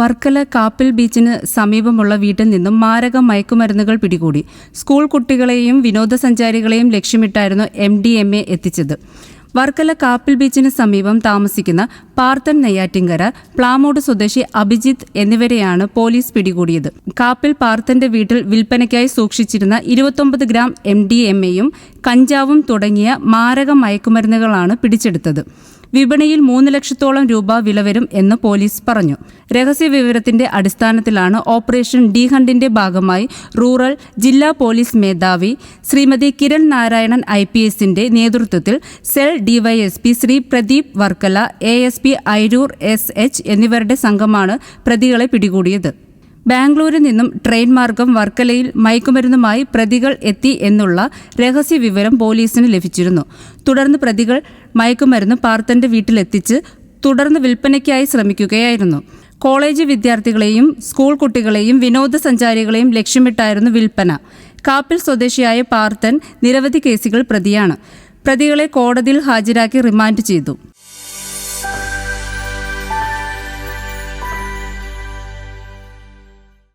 വർക്കല കാപ്പിൽ ബീച്ചിന് സമീപമുള്ള വീട്ടിൽ നിന്നും മാരക മയക്കുമരുന്നുകൾ പിടികൂടി. സ്കൂൾ കുട്ടികളെയും വിനോദസഞ്ചാരികളെയും ലക്ഷ്യമിട്ടായിരുന്നു എം ഡി എം എ എത്തിച്ചത്. വർക്കല കാപ്പിൽ ബീച്ചിന് സമീപം താമസിക്കുന്ന പാർത്തൻ നെയ്യാറ്റിങ്കര പ്ലാമോട് സ്വദേശി അഭിജിത്ത് എന്നിവരെയാണ് പോലീസ് പിടികൂടിയത്. കാപ്പിൽ പാർത്തന്റെ വീട്ടിൽ വിൽപ്പനയ്ക്കായി സൂക്ഷിച്ചിരുന്ന ഇരുപത്തൊമ്പത് ഗ്രാം എം ഡി എം എയും കഞ്ചാവും തുടങ്ങിയ മാരക മയക്കുമരുന്നുകളാണ് പിടിച്ചെടുത്തത്. വിപണിയിൽ മൂന്ന് ലക്ഷത്തോളം രൂപ വില വരും എന്ന് പോലീസ് പറഞ്ഞു. രഹസ്യ വിവരത്തിന്റെ അടിസ്ഥാനത്തിലാണ് ഓപ്പറേഷൻ ഡി ഹണ്ടിന്റെ ഭാഗമായി റൂറൽ ജില്ലാ പോലീസ് മേധാവി ശ്രീമതി കിരൺ നാരായണൻ ഐ പി എസിന്റെ നേതൃത്വത്തിൽ cell DYSP Shri Pradeep Varkala A S P Airoor S H എന്നിവരുടെ സംഘമാണ് പ്രതികളെ പിടികൂടിയത്. ബാംഗ്ലൂരിൽ നിന്നും ട്രെയിൻ മാർഗം വർക്കലയിൽ മയക്കുമരുന്നുമായി പ്രതികൾ എത്തി എന്നുള്ള രഹസ്യ വിവരം പോലീസിന് ലഭിച്ചിരുന്നു. തുടർന്ന് പ്രതികൾ മയക്കുമരുന്ന് പാർത്തന്റെ വീട്ടിലെത്തിച്ച് തുടർന്ന് വിൽപ്പനയ്ക്കായി ശ്രമിക്കുകയായിരുന്നു. കോളേജ് വിദ്യാർത്ഥികളെയും സ്കൂൾ കുട്ടികളെയും വിനോദസഞ്ചാരികളെയും ലക്ഷ്യമിട്ടായിരുന്നു വിൽപ്പന. കാപ്പിൽ സ്വദേശിയായ പാർത്തൻ നിരവധി കേസുകൾ പ്രതിയാണ്. പ്രതികളെ കോടതിയിൽ ഹാജരാക്കി റിമാൻഡ് ചെയ്തു.